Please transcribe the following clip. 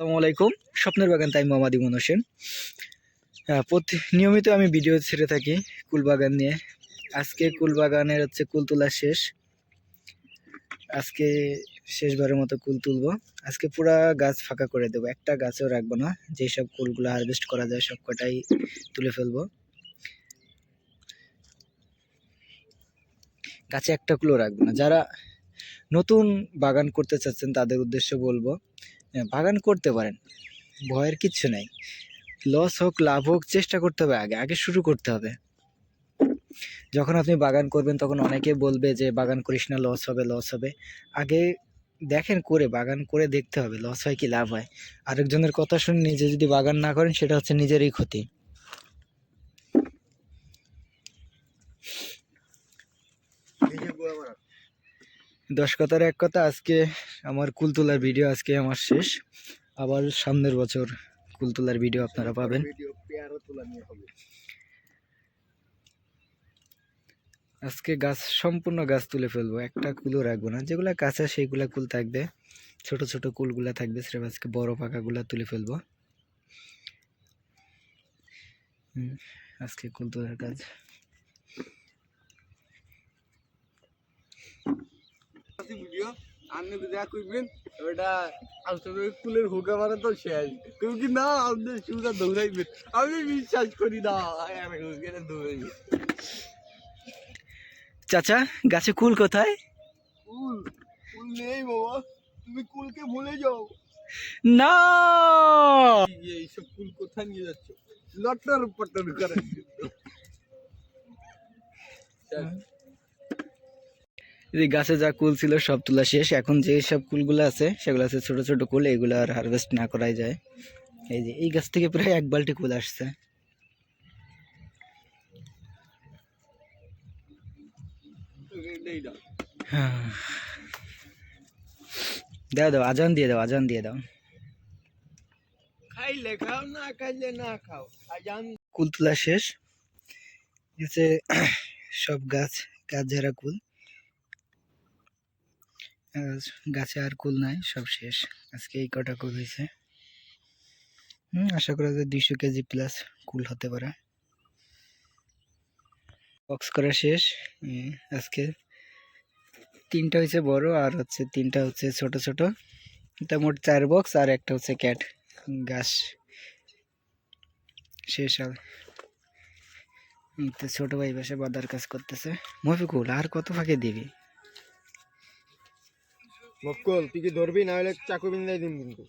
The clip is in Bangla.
আসসালামু আলাইকুম। স্বপ্নের বাগান, তাই মোহাম্মদ ইমন হোসেন। প্রতি নিয়মিত আমি ভিডিও ছেড়ে থাকি কুল বাগান নিয়ে। আজকে কুল বাগানের হচ্ছে কুল তোলা শেষ। আজকে শেষবারের মতো কুল তুলবো। আজকে পুরা গাছ ফাঁকা করে দেবো। একটা গাছও রাখব না। যেসব কুলগুলো হারভেস্ট করা যায় সব কটাই তুলে ফেলব। গাছে একটা কুলও রাখব না। যারা নতুন বাগান করতে চাচ্ছেন, তাদের উদ্দেশ্য বলব বাগান করতে পারেন। ভয়ের কিচ্ছু নাই। লস হোক লাভ হোক চেষ্টা করতে হবে আগে আগে শুরু করতে হবে। যখন আপনি বাগান করবেন তখন অনেকে বলবে যে বাগান করিস না লস হবে লস হবে। আগে দেখেন করে বাগান করে দেখতে হবে লস হয় কি লাভ হয়। আরেকজনের কথা শুনে নিজে যদি বাগান না করেন সেটা হচ্ছে নিজেরই ক্ষতি। দশ কথার এক কথা আজকে আমার কুল তোলার ভিডিও আজকে আমার শেষ। আবার সামনের বছর কুল তোলার ভিডিও আপনারা পাবেন। আজকে গাছ, সম্পূর্ণ গাছ তুলে ফেলব। একটা কুলও রাখব না। যেগুলো কাঁচা সেইগুলা কুল থাকবে। ছোট ছোট কুলগুলা থাকবে। সেটা আজকে বড় পাকাগুলা তুলে ফেলব। আজকে কুল তোলার কাজ ভিডিও। আপনি যা করবেন ওটা আসলে কুলের হুকা মারা তো শেষ। কেউ কি না আপনি সুদা দৌড়াইবেন আমি বিশ্বাস করি না দৌড়াইবে। চাচা গাছে কুল কোথায়? কুল কুল নেই বাবা তুমি কুলকে ভুলে যাও। না! এই এইসব কুল কোথায় নিয়ে যাচ্ছ? লটর পটর করে এই গাছে যা কুল ছিল সব তোলা শেষ। এখন যে সব কুলগুলো আছে সেগুলো আছে ছোট ছোট কুল এগুলো আর হারভেস্ট না করাই যায়। এই যে এই গাছ থেকে প্রায় এক বালতি কুল আসছে। দাও হ্যাঁ। দাও দাও আজান দিয়ে দাও আজান দিয়ে দাও। খাইলে খাও না খাইলে না খাও আজ আমি কুল তোলা শেষ। সব গাছ গাছ ঝাড়া কুল। গাছে আর কুল নাই, সব শেষ। আজকে এই কটা কুল হয়েছে। হুম, আশা করা যায় দুইশো কেজি প্লাস কুল হতে পারে। বক্স করা শেষ। আজকে তিনটা হয়েছে বড় আর হচ্ছে তিনটা হচ্ছে ছোট ছোট। তা মোট চার বক্স আর একটা হচ্ছে ক্যাট গাছ শেষ তো ছোট ভাই বসে বাদার কাজ করতেছে। মফিকুল, আর কত ফাঁকে দিবি? মক্কল তুই কি ধরবি? না হলে চাকু বিন্দাই দিন কিন্তু।